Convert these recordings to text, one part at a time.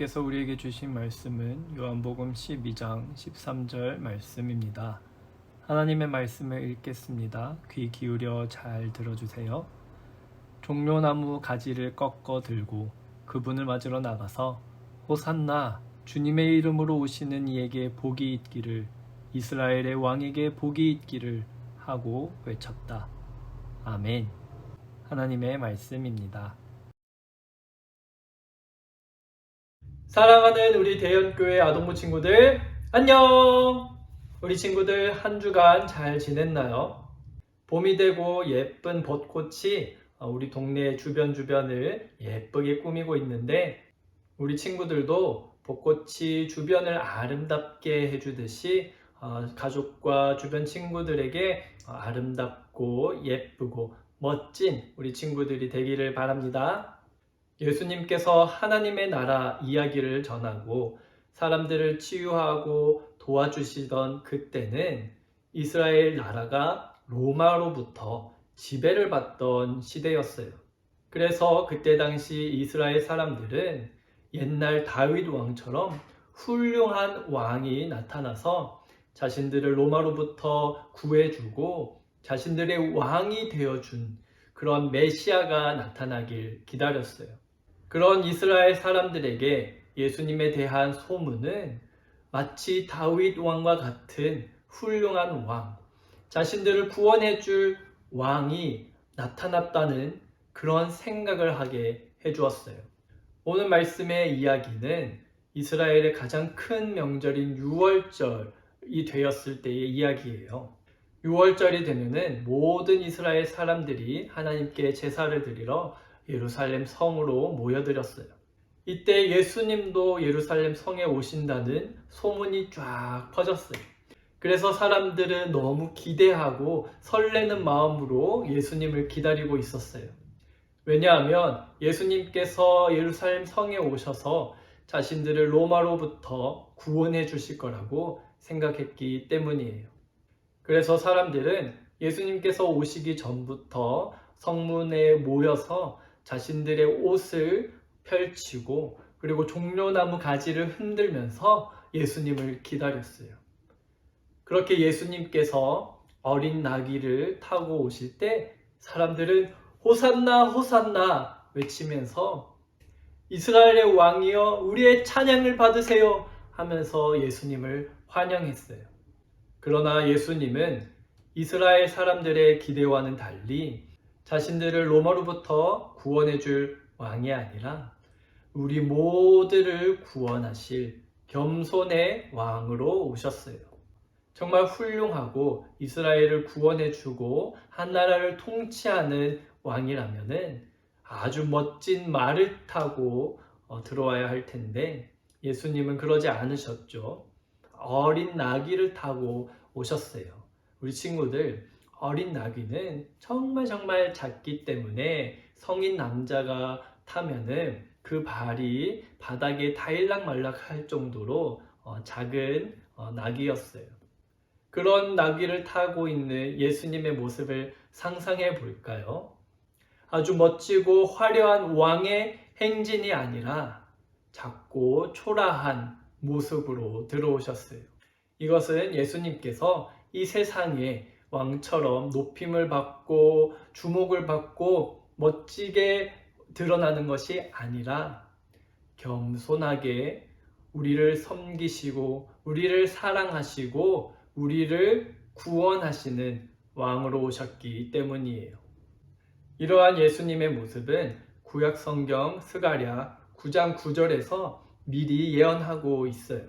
하나님께서 우리에게 주신 말씀은 요한복음 12장 13절 말씀입니다. 하나님의 말씀을 읽겠습니다. 귀 기울여 잘 들어주세요. 종려나무 가지를 꺾어 들고 그분을 맞으러 나가서 호산나 주님의 이름으로 오시는 이에게 복이 있기를 이스라엘의 왕에게 복이 있기를 하고 외쳤다. 아멘. 하나님의 말씀입니다. 사랑하는 우리 대연교회 아동부 친구들, 안녕! 우리 친구들 한 주간 잘 지냈나요? 봄이 되고 예쁜 벚꽃이 우리 동네 주변 주변을 예쁘게 꾸미고 있는데, 우리 친구들도 벚꽃이 주변을 아름답게 해주듯이 어, 가족과 주변 친구들에게 어, 아름답고 예쁘고 멋진 우리 친구들이 되기를 바랍니다. 예수님께서 하나님의 나라 이야기를 전하고 사람들을 치유하고 도와주시던 그때는 이스라엘 나라가 로마로부터 지배를 받던 시대였어요. 그래서 그때 당시 이스라엘 사람들은 옛날 다윗 왕처럼 훌륭한 왕이 나타나서 자신들을 로마로부터 구해주고 자신들의 왕이 되어준 그런 메시아가 나타나길 기다렸어요. 그런 이스라엘 사람들에게 예수님에 대한 소문은 마치 다윗 왕과 같은 훌륭한 왕, 자신들을 구원해 줄 왕이 나타났다는 그런 생각을 하게 해 주었어요. 오늘 말씀의 이야기는 이스라엘의 가장 큰 명절인 6월절이 되었을 때의 이야기예요. 6월절이 되면은 모든 이스라엘 사람들이 하나님께 제사를 드리러 예루살렘 성으로 모여들었어요. 이때 예수님도 예루살렘 성에 오신다는 소문이 쫙 퍼졌어요. 그래서 사람들은 너무 기대하고 설레는 마음으로 예수님을 기다리고 있었어요. 왜냐하면 예수님께서 예루살렘 성에 오셔서 자신들을 로마로부터 구원해 주실 거라고 생각했기 때문이에요. 그래서 사람들은 예수님께서 오시기 전부터 성문에 모여서 자신들의 옷을 펼치고 그리고 종려나무 가지를 흔들면서 예수님을 기다렸어요. 그렇게 예수님께서 어린 나귀를 타고 오실 때 사람들은 호산나 호산나 외치면서 이스라엘의 왕이여 우리의 찬양을 받으세요 하면서 예수님을 환영했어요. 그러나 예수님은 이스라엘 사람들의 기대와는 달리 자신들을 로마로부터 구원해 줄 왕이 아니라 우리 모두를 구원하실 겸손의 왕으로 오셨어요. 정말 훌륭하고 이스라엘을 구원해 주고 한 나라를 통치하는 왕이라면은 아주 멋진 말을 타고 어, 들어와야 할 텐데 예수님은 그러지 않으셨죠. 어린 나귀를 타고 오셨어요. 우리 친구들 어린 나귀는 정말 정말 작기 때문에 성인 남자가 타면은 그 발이 바닥에 다일락말락 할 정도로 어, 작은 어, 나귀였어요. 그런 나귀를 타고 있는 예수님의 모습을 상상해 볼까요? 아주 멋지고 화려한 왕의 행진이 아니라 작고 초라한 모습으로 들어오셨어요. 이것은 예수님께서 이 세상에 왕처럼 높임을 받고 주목을 받고 멋지게 드러나는 것이 아니라 겸손하게 우리를 섬기시고 우리를 사랑하시고 우리를 구원하시는 왕으로 오셨기 때문이에요. 이러한 예수님의 모습은 구약 성경 스가랴 9장 9절에서 미리 예언하고 있어요.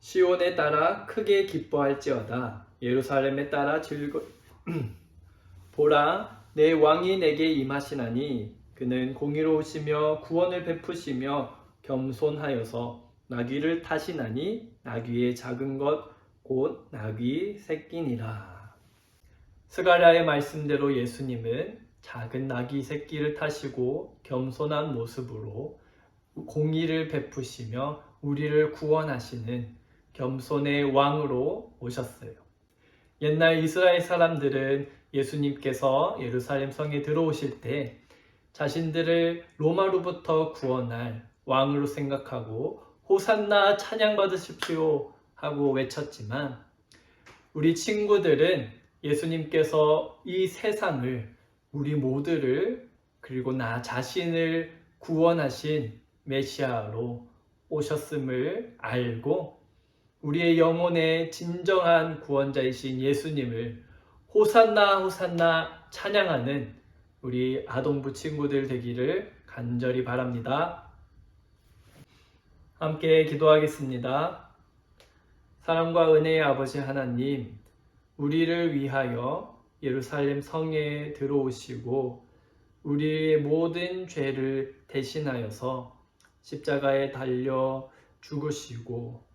시온에 따라 크게 기뻐할지어다 예루살렘에 따라 즐거 보라 내 왕이 내게 임하시나니 그는 공의로우시며 구원을 베푸시며 겸손하여서 나귀를 타시나니 나귀의 작은 것 곧 나귀 새끼니라. 스가랴의 말씀대로 예수님은 작은 나귀 새끼를 타시고 겸손한 모습으로 공의를 베푸시며 우리를 구원하시는 겸손의 왕으로 오셨어요. 옛날 이스라엘 사람들은 예수님께서 예루살렘 성에 들어오실 때 자신들을 로마로부터 구원할 왕으로 생각하고 호산나 찬양 받으십시오 하고 외쳤지만 우리 친구들은 예수님께서 이 세상을 우리 모두를 그리고 나 자신을 구원하신 메시아로 오셨음을 알고 우리의 영혼의 진정한 구원자이신 예수님을 호산나 호산나 찬양하는 우리 아동부 친구들 되기를 간절히 바랍니다. 함께 기도하겠습니다. 사랑과 은혜의 아버지 하나님, 우리를 위하여 예루살렘 성에 들어오시고 우리의 모든 죄를 대신하여서 십자가에 달려 죽으시고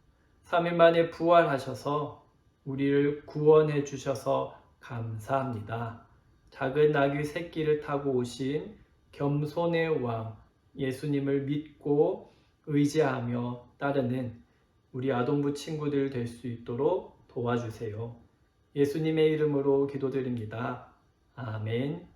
3일 만에 부활하셔서 우리를 구원해 주셔서 감사합니다. 작은 나귀 새끼를 타고 오신 겸손의 왕 예수님을 믿고 의지하며 따르는 우리 아동부 친구들 될 수 있도록 도와주세요. 예수님의 이름으로 기도드립니다. 아멘.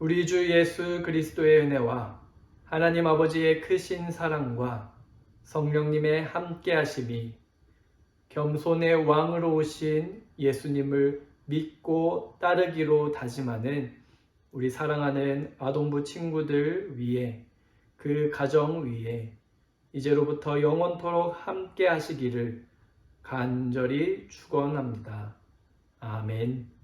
우리 주 예수 그리스도의 은혜와 하나님 아버지의 크신 사랑과 성령님의 함께 하심이 겸손의 왕으로 오신 예수님을 믿고 따르기로 다짐하는 우리 사랑하는 아동부 친구들 위에 그 가정 위에 이제로부터 영원토록 함께 하시기를 간절히 축원합니다. 아멘.